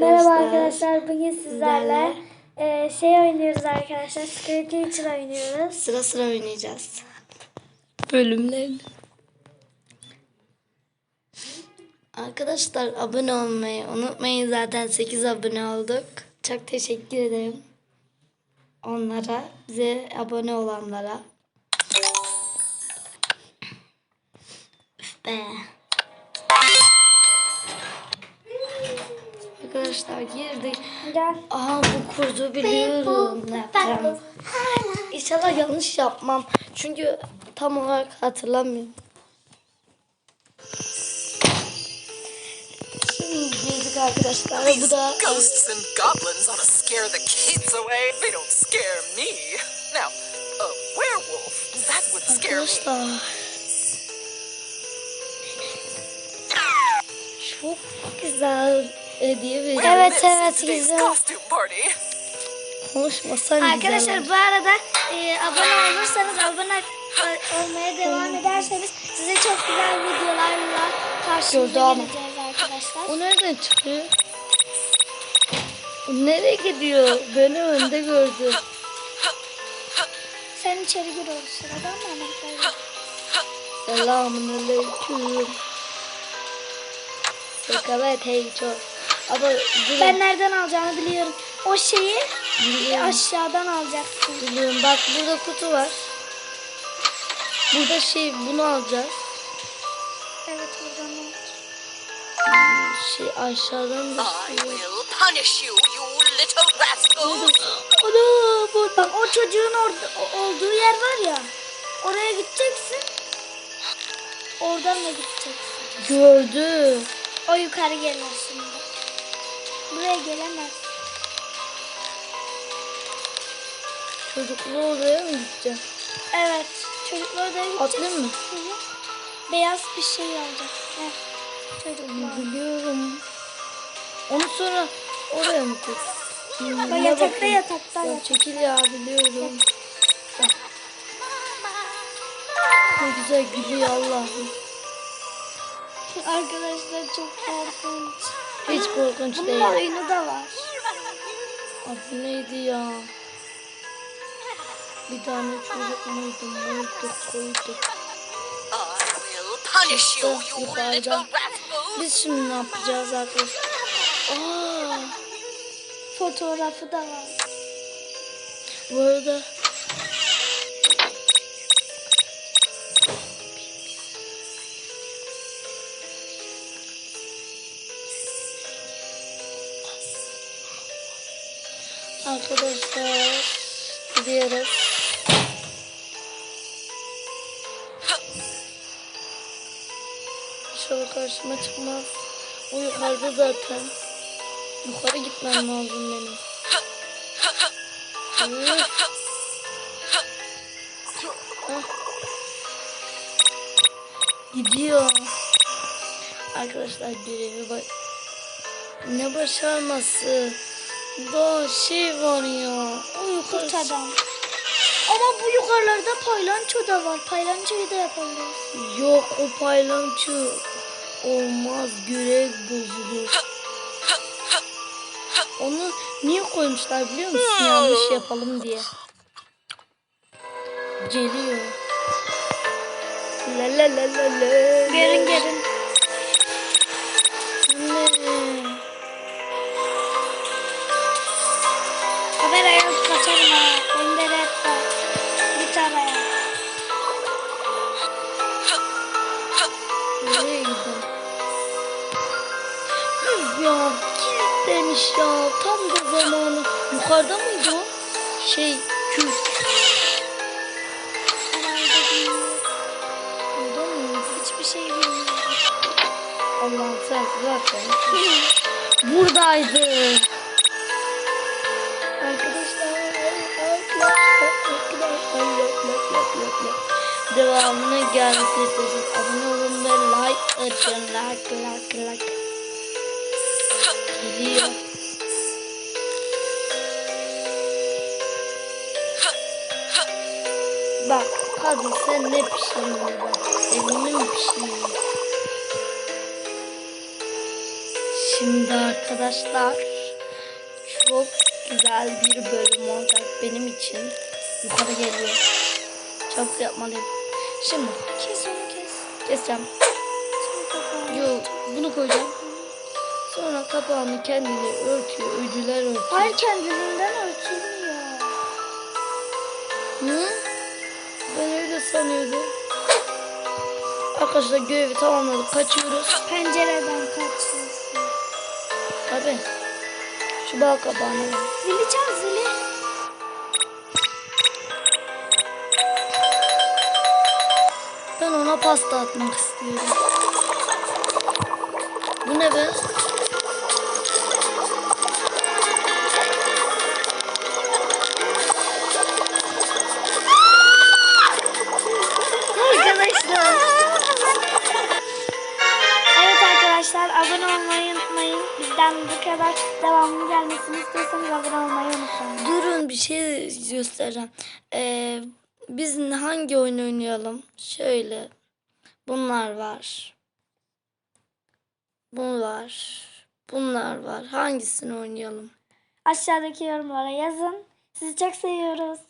Merhaba arkadaşlar. Bugün sizlerle e, şey oynuyoruz arkadaşlar. Squid Teacher oynuyoruz. Sıra sıra oynayacağız. Bölümlerini. Arkadaşlar abone olmayı unutmayın. Zaten 8 abone olduk. Çok teşekkür ederim. Onlara, bize abone olanlara. Be. Arkadaşlar girdik. Gel. Aha bu kurdu biliyorum ne yapacağım. İnşallah yanlış yapmam. Çünkü tam olarak hatırlamıyorum. Şimdi girdik arkadaşlar. Bu da ghosts and goblins ought to scare the kids away. They don't scare me. Now, a werewolf, that would scare me. arkadaşlar. Çok güzel hediye veriyor. Well, Evet, evet, güzel. Konuşmasan Arkadaşlar güzel. bu arada e, abone olursanız abone ol- olmaya devam ederseniz size çok güzel videolarla karşınıza geleceğiz arkadaşlar. O nereden çıkıyor? O nereye gidiyor? Beni önde gördü. Sen içeri gir o sırada ama anahtarı. Selamun aleyküm. Sekalet hey çok. Ama durun. Ben nereden alacağımı biliyorum. O şeyi biliyorum, aşağıdan alacaksın. biliyorum. Bak burada kutu var. Burada şey bunu alacağız. Evet buradan al. Şey aşağıdan da şey. will punish you, you little rascals. Ana bu Bak o çocuğun orada olduğu yer var ya. Oraya gideceksin. Oradan da gideceksin. gördü. O yukarı gelir şimdi. Buraya gelemez. Çocuklu odaya mı gideceğim? Evet. Çocuklar odaya gidecek. Atlayayım mı? Hı hı. Beyaz bir şey alacak. Heh. Çocuklar. Biliyorum. Onu sonra oraya mı koy? Bak yatakta bakayım? yatakta Ya çekil ya biliyorum. Ne güzel gülüyor Allah'ım. Arkadaşlar çok korkunç. Hiç korkunç Bunun değil. oyunu da var. Adı neydi ya? Bir tane çocuk muydu? Muydu? Koydu. I will punish you, you Yukarıda. little rascals. Biz şimdi ne yapacağız arkadaşlar? Aa, Fotoğrafı da var. bu arada Arkadaşlar gidiyoruz. İnşallah karşıma çıkmaz. O yukarıda zaten. Yukarı gitmem lazım benim. Hah. Gidiyor. Arkadaşlar görevi bak. Ne başarması. Daha şey var ya. O yukarı Kurt adam. Ama bu yukarılarda paylanço da var. Paylançoyu da yapabiliriz. Yok o paylaşçı olmaz görev bozulur. Onu niye koymuşlar biliyor musun? Yanlış yapalım diye. Geliyor. La la la la la. Gelin gelin. Yukarıda mıydı o? Şey kül. Herhalde bilmiyorum. Orada mı? Hiçbir şey bilmiyorum. Allah'ım sen zaten. Buradaydı. Arkadaşlar. Devamını gelmesini istiyorsanız abone olun ve like atın. Like like like. Geliyor. Kadın sen ne pişiriyorsun bak. Elini mi pişiriyorsun? Şimdi arkadaşlar çok güzel bir bölüm olacak benim için. Yukarı geliyor. Çabuk yapmalıyım. Şimdi Kes onu kes. keseceğim. Yo, bunu koyacağım. Sonra kapağını kendini örtüyor. Öcüler örtüyor. Hayır kendiliğinden örtülmüyor. Hı? Sanıyordum. Arkadaşlar görevi tamamladık. Kaçıyoruz. Pencereden kaçıyorsun. Hadi. Şu bal kabağını. ver. Zili çal zili. Ben ona pasta atmak istiyorum. Bu ne be? Devamlı gelmesini istiyorsanız abone olmayı unutmayın. Durun bir şey göstereceğim. Ee, biz hangi oyun oynayalım? Şöyle. Bunlar var. Bu var. Bunlar var. Hangisini oynayalım? Aşağıdaki yorumlara yazın. Sizi çok seviyoruz.